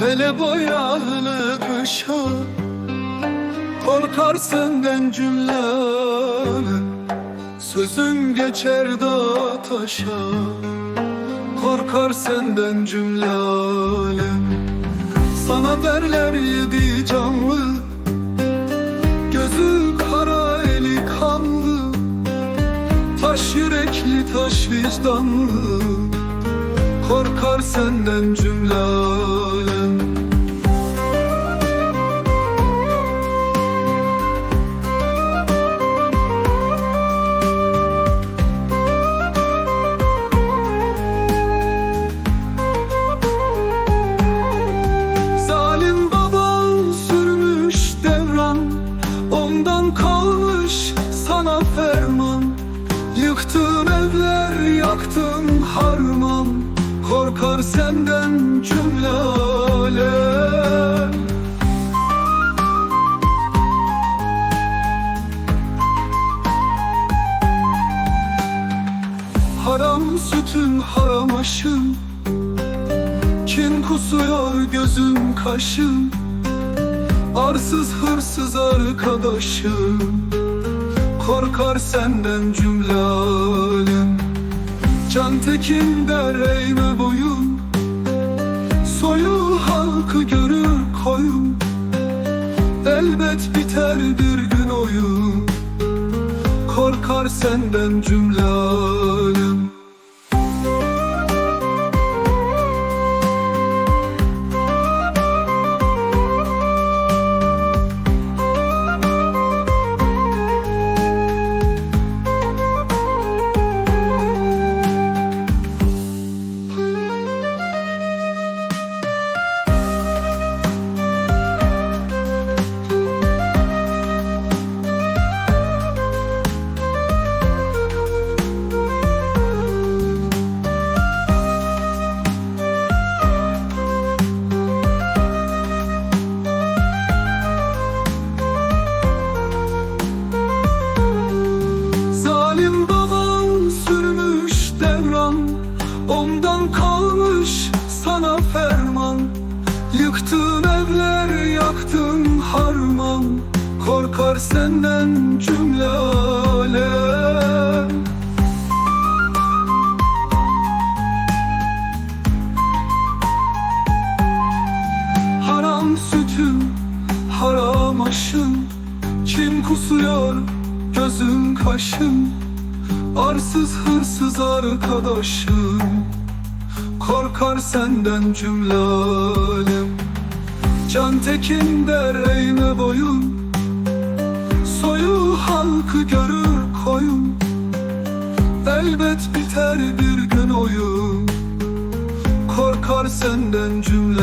Hele boyalı kışa Korkar senden cümle Sözün geçer da taşa. Korkar senden cümle Sana derler yedi canlı. Gözü kara eli kanlı. Taş yürekli taş vicdanlı. Korkar senden cümle alem Ondan kalmış sana ferman. Yıktın evler yaktın harman. Korkar senden cümle alem Haram sütün haram aşın. Kin kusuyor gözüm kaşım Arsız hırsız arkadaşım. Korkar senden cümle alem. Can tekin der eğme boyun Soyu halkı görür koyun Elbet biter bir gün oyun Korkar senden cümle alem Korkar senden cümle alem Haram sütüm, haram aşım Kim kusuyor gözüm kaşım Arsız hırsız arkadaşım Korkar senden cümle alem. Can tekin der eğme boyun halkı görür koyun. Elbet biter bir gün oyun. Korkar senden cümle